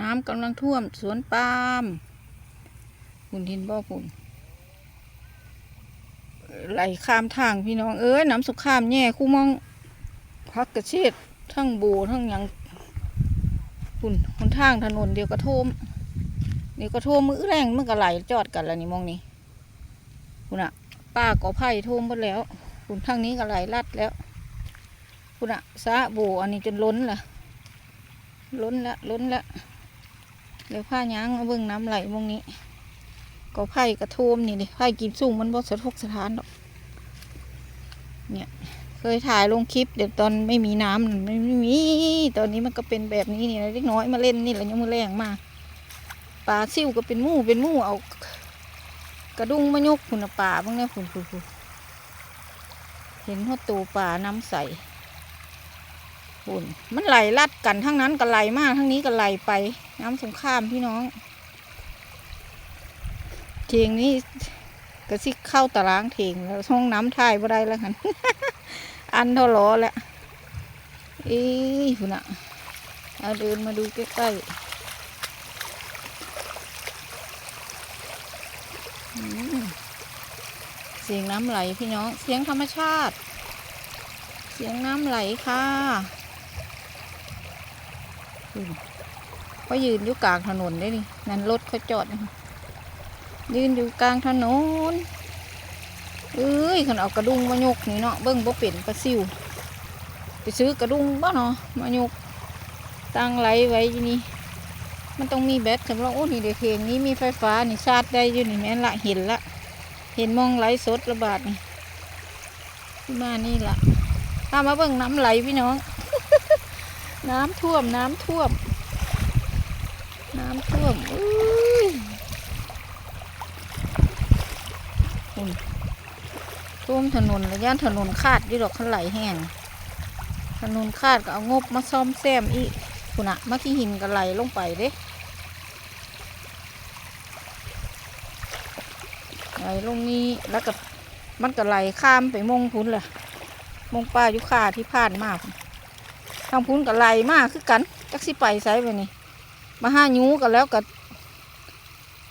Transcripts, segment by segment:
น้ำกำลังท่วมสวนปาล์มคุณทินบ่อคุณไหลข้ามทางพี่น้องเอ้ยน้ำสุขามแย่คู่มองพักกระเชษทั้งโบทั้งยังคุณหนทางถนนเดียวกระโทมเดียวกระโทมมือแรงมันก็ไหลจอดกันแล้วนี่มองนี่คุณอะป้าก่อไผ่โทมหมดแล้ว คุณทางนี้ก็ไหลลัดแล้ว คุณอะสะโบอันนี้จนล้นละล้นละล้นละ เดี๋ยวผ้ายางเอาเบิ่งน้ำไหลมงนี้ ก็ไผ่กระโทมนี่ดิไผ่กินสูงมันบ่สะทกสะท้านดอกเนี่ยเคยถ่ายลงคลิปเดี๋ยวตอนไม่มีน้ำนั่นไม่ไม่มีตอนนี้มันก็เป็นแบบนี้นี่เล็กน้อยมาเล่นนี่แหละยังมือแรงมากปลาซิ่วก็เป็นมู่เป็นมู่เอา กระดุงมายกคุณน่ะป่าบ้างเนี่ยคุณคุณคุณเห็นหัวตูป่าน้ำใส คุณมันไหลลัดกันทั้งนั้นก็ไหลมากทั้งนี้ก็ไหลไป น้ำสงครามพี่น้องเทียงนี้ก็สิเข้าตารางเทียงแล้วห้องน้ำท่ายบ่ได้แล้วกันอันเท่าล้อแล้วอ้ยคุณอะเอาเดินมาดูใกล้ๆเสียงน้ำไหลพี่น้อง เสียงธรรมชาติ เสียงน้ำไหลค่ะ เขายืนอยู่กลางถนนได้นี่นั่นรถเขาจอดยืนอยู่กลางถนนเอ้ยขันเอากระดุงมายกนี่เนาะเบิ้งบ่เป็นปลาซิว ไปซื้อกระดุงบ้าเนาะมายกตั้งไหลไว้อยู่นี่มันต้องมีแบตสำหรับโอ้นี่เด็กเพลงนี้มีไฟฟ้านี่ชาร์จได้อยู่นี่แม่นละเห็นละ เห็นมองไหลสดระบาดนี่ที่มานี่ละตามมาเบิ่งน้ำไหลพี่น้อง น้ำท่วมน้ำท่วม น้ำท่วมอุ้ยท่วมถนนระยะถนนขาดยี่ดอกขันไหลแห้งถนนขาดก็เอางบมาซ่อมแซมอีกคุณอะมาที่หินก็ไหลลงไปเด้ไหลลงนี้แล้วก็มันก็ไหลข้ามไปมงพุ้นแหละมงป้ายุค่าที่ผ่านมาพุ่น ทางพุ้นก็ไหลมากคือกัน จักสิไปไสไปนี่มาห้ายูกันแล้วก็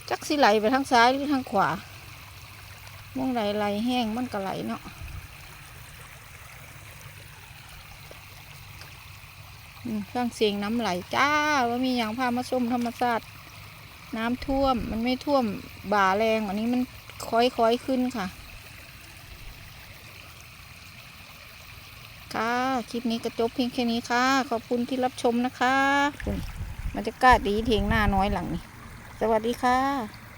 จักสิไหลไปทางซ้ายหรือทางขวามองไหลไหลแห้งมันก็ไหลเนาะอืมเครื่องเสียงน้ำไหลจ้าว่ามีอย่างพามาชมธรรมชาติน้ำท่วมมันไม่ท่วมบ่าแรงอันนี้มันค่อยๆขึ้นค่ะ ค่ะ คลิปนี้ก็จบเพียงแค่นี้ค่ะ ขอบคุณที่รับชมนะคะคุณมันจะกล้าดีเทียงหน้าน้อยหลังนี้ สวัสดีค่ะ